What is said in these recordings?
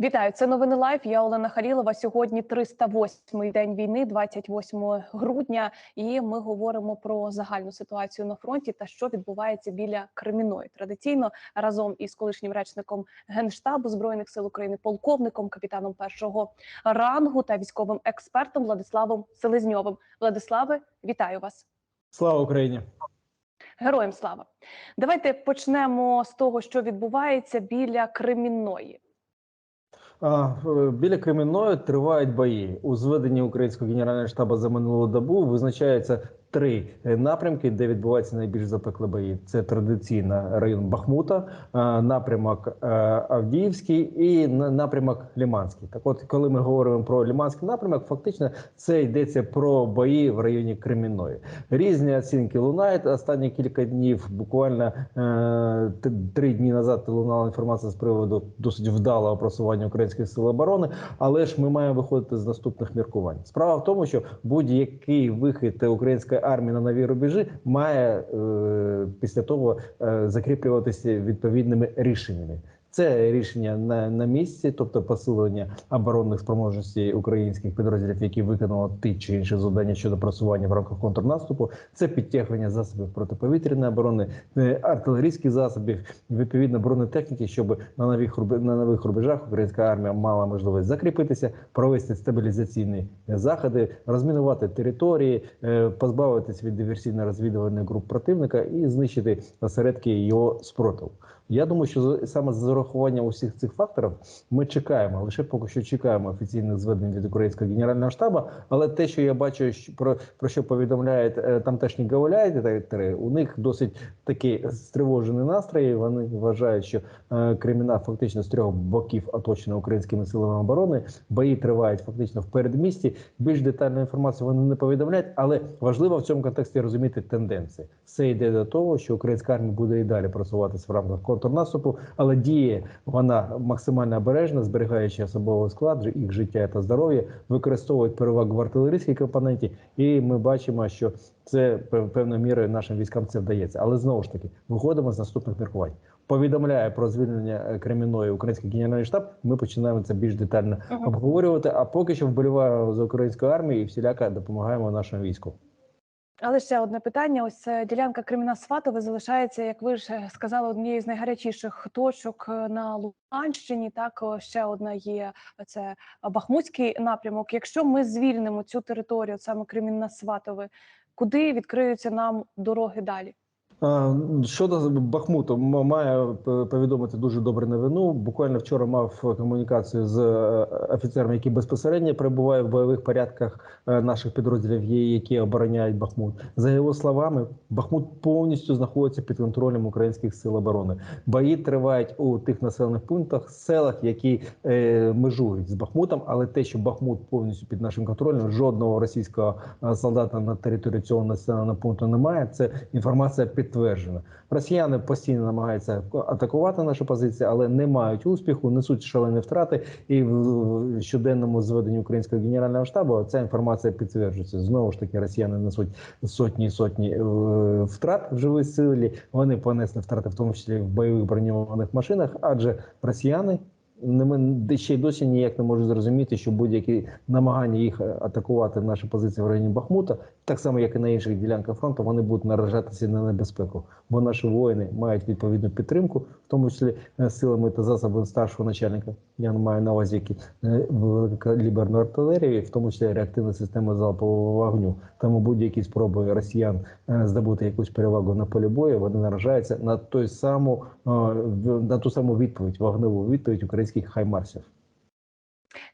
Вітаю, це новини Лайф. Я Олена Халілова. Сьогодні 308-й день війни, 28 грудня. І ми говоримо про загальну ситуацію на фронті та що відбувається біля Креміної. Традиційно разом із колишнім речником генштабу збройних сил України, полковником, капітаном першого рангу та військовим експертом Владиславом Селезньовим. Владиславе, вітаю вас. Слава Україні. Героям слава. Давайте почнемо з того, що відбувається біля Кремінної. Е, Біля Кремінної тривають бої. У зведенні українського генерального штабу за минулу добу визначається три е, напрямки, де відбуваються найбільш запекли бої. Це традиційно район Бахмута, е, напрямок е, Авдіївський і на- напрямок Ліманський. Так, от, коли ми говоримо про Ліманський напрямок, фактично це йдеться про бої в районі Кремінної. Різні оцінки лунають. Останні кілька днів, буквально три дні назад, лунала інформація з приводу досить вдалого просування українських сил оборони. Але ж ми маємо виходити з наступних міркувань. Справа в тому, що будь-який вихід української армії на нові рубежі має е, після того е, закріплюватися відповідними рішеннями. Це рішення на, на місці, тобто посилення оборонних спроможностей українських підрозділів, які виконали ті чи інші завдання щодо просування в рамках контрнаступу. Це підтягування засобів протиповітряної оборони, е, артилерійських засобів, відповідно бронетехніки, щоб на нових на нових рубежах українська армія мала можливість закріпитися, провести стабілізаційні заходи, розмінувати території, е, позбавитись від диверсійно-розвідувальних груп противника і знищити осередки його спротиву. Я думаю, що саме з урахуванням усіх цих факторів ми чекаємо, лише поки що чекаємо офіційних зведень від українського генерального штабу. Але те, що я бачу, що- про, про що повідомляють е, тамтешні гауляйтери, у них досить такі стривожені настрої. Вони вважають, що е, Креміна фактично з трьох боків оточена українськими силами оборони. Бої тривають фактично в передмісті. Більш детальну інформацію вони не повідомляють, але важливо в цьому контексті розуміти тенденції. Все йде до того, що українська армія буде і далі просуватися в рамках контрнаступу, але діє вона максимально обережно, зберігаючи особовий склад, їх життя та здоров'я, використовують перевагу в артилерійській компоненті, і ми бачимо, що це пев- певною мірою нашим військам це вдається. Але знову ж таки виходимо з наступних міркувань. Повідомляє про звільнення е, Кремінної український генеральний штаб. Ми починаємо це більш детально Мгм. обговорювати. А поки що вболіваємо за українську армію і всіляко допомагаємо нашому війську. Але ще одне питання: ось е, ділянка Креміна Сватове залишається, як ви ж е, сказали, однією з найгарячіших точок е, на Луганщині. Так ще одна є це Бахмутський напрямок. Якщо ми звільнимо цю територію, саме Кремінна Сватове, куди відкриються нам дороги далі? Щодо Бахмуту, маю повідомити дуже добру новину. Буквально вчора мав комунікацію з е, офіцерами, які безпосередньо перебувають в бойових порядках е, наших підрозділів, які обороняють Бахмут. За його словами, Бахмут повністю знаходиться під контролем українських сил оборони. Бої тривають у тих населених пунктах, селах, які е, межують з Бахмутом. Але те, що Бахмут повністю під нашим контролем, жодного російського солдата на території цього населеного пункту немає. Це інформація підтверджена. Росіяни постійно намагаються атакувати наші позиції, але не мають успіху, несуть шалені втрати. І в щоденному зведенні українського генерального штабу ця інформація підтверджується. Знову ж таки, росіяни несуть сотні сотні е, втрат в живій силі. Вони понесли втрати, в тому числі в бойових броньованих машинах, адже росіяни. Не ми ще й досі ніяк не можуть зрозуміти, що будь-які намагання їх е, атакувати наші позиції в районі Бахмута, так само як і на інших ділянках фронту, вони будуть наражатися на небезпеку, бо наші воїни мають відповідну підтримку, в тому числі е, силами та засобами старшого начальника. Я маю на увазі які е, великокаліберну артилерію, в тому числі реактивні системи залпового вогню. Тому будь-які спроби росіян здобути якусь перевагу на полі бою, вони наражаються на той саму на ту саму відповідь, вогневу відповідь українських хаймарсів.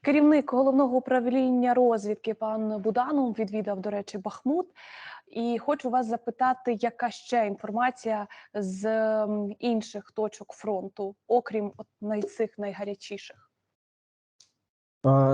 Керівник головного управління розвідки пан Буданов відвідав, до речі, Бахмут. І хочу вас запитати, яка ще інформація з інших точок фронту, окрім от най- цих найгарячіших?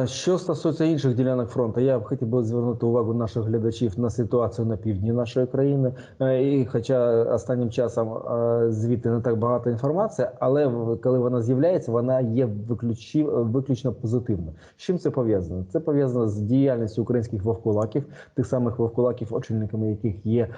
Що стосується інших ділянок фронту, я б хотів би звернути увагу наших глядачів на ситуацію на півдні нашої країни. Е, І хоча останнім часом е, звідти не так багато інформації, але коли вона з'являється, вона є виключі, виключно позитивна. З чим це пов'язано? Це пов'язано з діяльністю українських вовкулаків, тих самих вовкулаків, очільниками яких є е,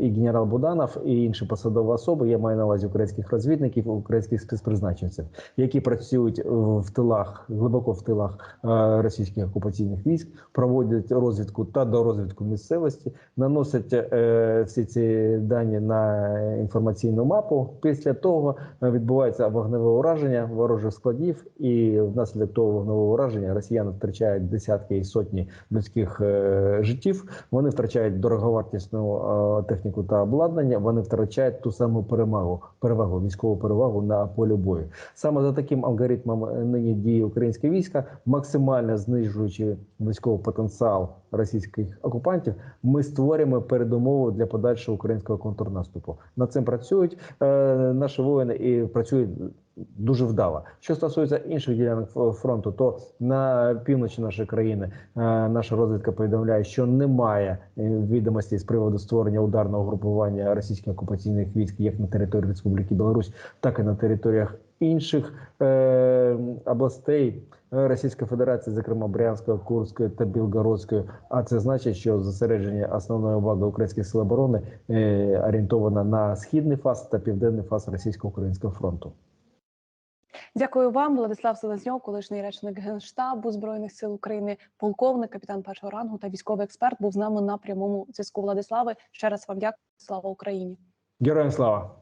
і генерал Буданов, і інші посадові особи. Я маю на увазі українських розвідників, українських спецпризначенців, які працюють в тилах, глибоко в тилах е, російських окупаційних військ, проводять розвідку та дорозвідку місцевості, наносять е, всі ці дані на інформаційну мапу. Після того е, відбувається вогневе ураження ворожих складів, і внаслідок того вогневого ураження росіяни втрачають десятки і сотні людських життів. Вони втрачають дороговартісну техніку та обладнання. Вони втрачають ту саму перемогу, перевагу, військову перевагу на полі бою. Саме за таким алгоритмом нині діє українське військо, максимально знижуючи військовий потенціал російських окупантів. Ми створюємо передумови для подальшого українського контрнаступу. Над цим працюють е, наші воїни і працюють дуже вдало. Що стосується інших ділянок фронту, то на півночі нашої країни е, наша розвідка повідомляє, що немає е, відомостей з приводу створення ударного групування російських окупаційних військ як на території Республіки Білорусь, так і на територіях інших е, областей. Російської Федерації, зокрема Брянської, Курської та Білгородської. А це значить, що зосередження основної уваги українських сил оборони е, орієнтовано на східний фас та південний фас російсько-українського фронту. Дякую вам, Владислав Селезньов, колишній речник генштабу збройних сил України, полковник, капітан першого рангу та військовий експерт був з нами на прямому зв'язку. Владислави ще раз вам дякую. Слава Україні! Героям слава!